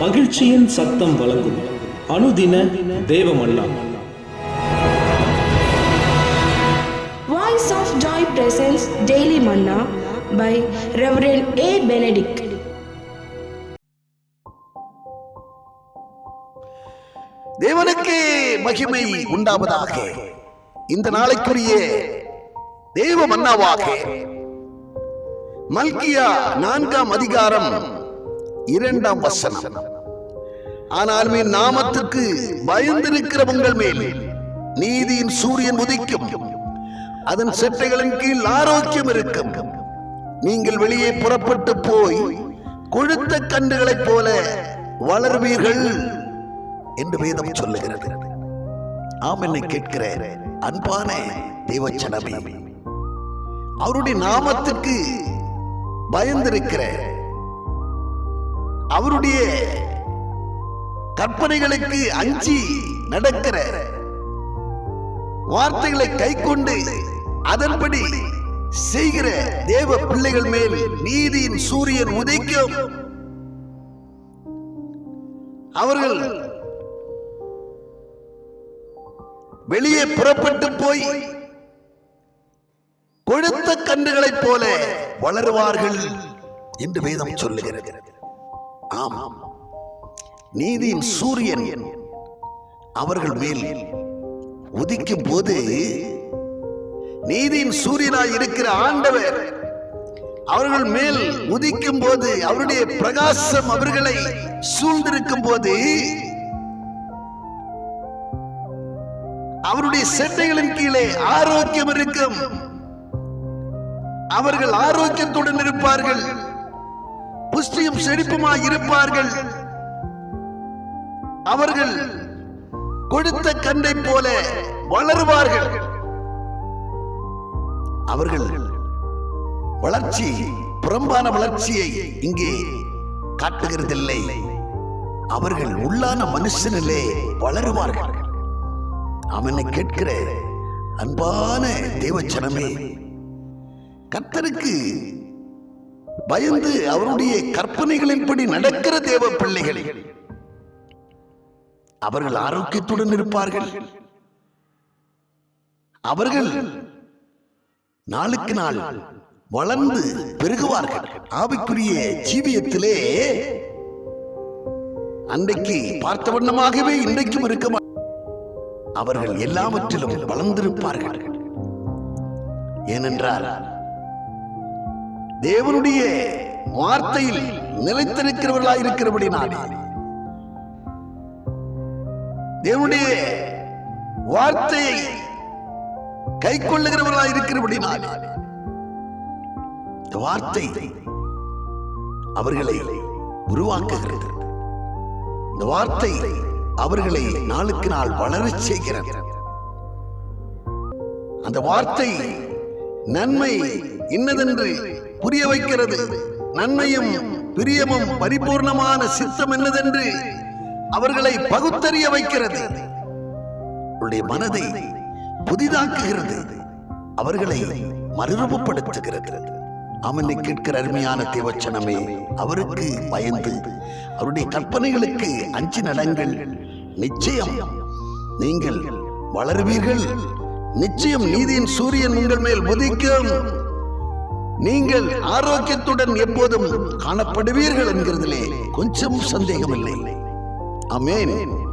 மகிழ்ச்சியின் சத்தம் வழங்கும். அனுதின தேவமல்லா Voice of Joy presents Daily Manna by Reverend A. Benedict. தேவனுக்கு மகிமை உண்டாவதாக. இந்த நாளைக்குரிய தேவ மன்னாவாக மல்கியா நான்காம் அதிகாரம் இரண்டாம் வசனம். ஆனாலும் என் நாமத்திற்கு பயந்திருக்கிற உங்கள் மேல் நீதியின் சூரியன் உதிக்கும். அதன் செட்டைகளின் கீழ் ஆரோக்கியம் இருக்கும். நீங்கள் வெளியே புறப்பட்டு போய் கொழுத்த கண்டுகளைப் போல வளர்வீர்கள் என்று வேதம் சொல்லுகிறது. ஆம் என்னை கேட்கிற அன்பான தேவச்சனமே அவருடைய நாமத்துக்கு பயந்திருக்கிற அவருடைய கற்பனைகளுக்கு அஞ்சி நடக்கிற வார்த்தைகளை கை கொண்டு அதன்படி செய்கிற தேவ பிள்ளைகள் மேல் நீதியின் சூரியன் உதைக்கும். அவர்கள் வெளியே புறப்பட்டு போய் கொழுத்த கன்றுகளைப் போல வளருவார்கள் என்று வேதம் சொல்லுகிறது. ஆமாம் நீதியின் சூரியன் அவர்கள் மேல் உதிக்கும் போது நீதியின் சூரியனாய் இருக்கிற ஆண்டவர் அவர்கள் மேல் உதிக்கும் போது அவருடைய பிரகாசம் அவர்களை சூழ்ந்திருக்கும் போது அவருடைய செட்டைகளின் கீழே ஆரோக்கியம் இருக்கும். அவர்கள் ஆரோக்கியத்துடன் இருப்பார்கள். புஷ்டியும் செழிப்புமாய் இருப்பார்கள். அவர்கள் கொடுத்த கண்டை போல வளருவார்கள். அவர்கள் வளர்ச்சி புறம்பான வளர்ச்சியை இங்கே காட்டுகிறதில்லை. அவர்கள் உள்ளான மனுஷனிலே வளருவார்கள். அவனை கேட்கிற அன்பான தேவச்சனமே கர்த்தருக்கு பயந்து அவருடைய கற்பனைகளின்படி நடக்கிற தேவ பிள்ளைகளை அவர்கள் ஆரோக்கியத்துடன் இருப்பார்கள். அவர்கள் நாளுக்கு நாள் வளர்ந்து பெருகுவார்கள். ஆவிக்குரிய ஜீவியத்திலே அன்றைக்கு பார்த்த வண்ணமாகவே இன்றைக்கும் இருக்க அவர்கள் எல்லாவற்றிலும் வளர்ந்திருப்பார்கள். ஏனென்றால் தேவனுடைய வார்த்தையில் நிலைத்திருக்கிறவர்களாய் இருக்கிறபடினாலே தேவனுடைய வார்த்தையை கை கொள்ளுகிறவர்களாக இருக்கிறபடினால் இந்த வார்த்தை அவர்களை உருவாக்குகிறது. இந்த வார்த்தை அவர்களை நாளுக்கு நாள் வளர செய்கிறது. அந்த வார்த்தை நன்மை இன்னதென்று புரிய வைக்கிறது. நன்மையும் பிரியமும் பரிபூர்ணமான சித்தம் என்னதென்று அவர்களை பகுத்தறிய வைக்கிறது. அவருடைய மனதை புதிதாக்குகிறது. அவர்களை மறுரூபப்படுத்துகிறது. அவனை கேட்கிற அருமையான தேவச்சனமே அவருக்கு பயந்து அவருடைய கற்பனைகளுக்கு அஞ்சு நடங்கள். நிச்சயம். நீங்கள் வளருவீர்கள். நிச்சயம் நீதியின் சூரியன் உங்கள் மேல் உதிக்கும். நீங்கள் ஆரோக்கியத்துடன் எப்போதும் காணப்படுவீர்கள் என்கிறதிலே கொஞ்சம் சந்தேகமில்லை. Amen. Amen.